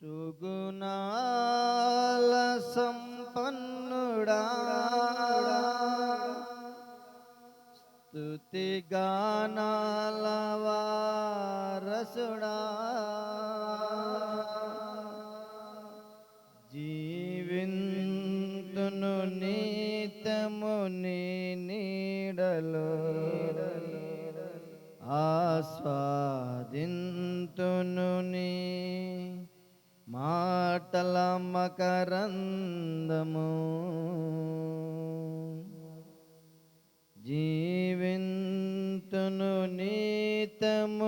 సుగుణాల సంపన్నుడా. స్తుతిగానాల వారసుడా. జీవింతును నీతముని నీడలో. ఆస్వాదిన్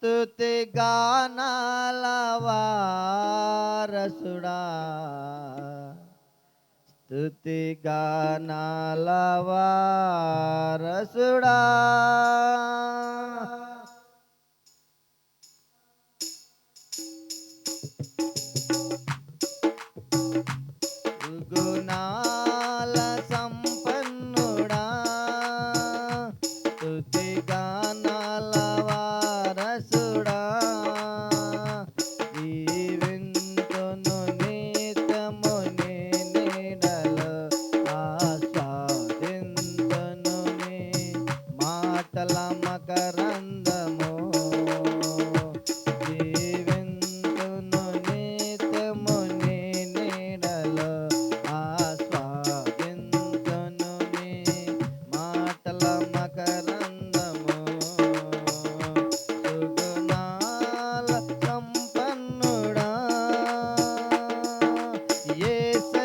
ಸ್ತುತಿ ಗಾನಾಲವಾರಸುಡಾ. ಸ್ತುತಿ ಗಾನಾಲವಾರಸುಡಾ.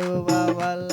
நடுவாவல்ல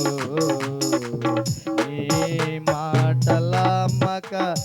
uh,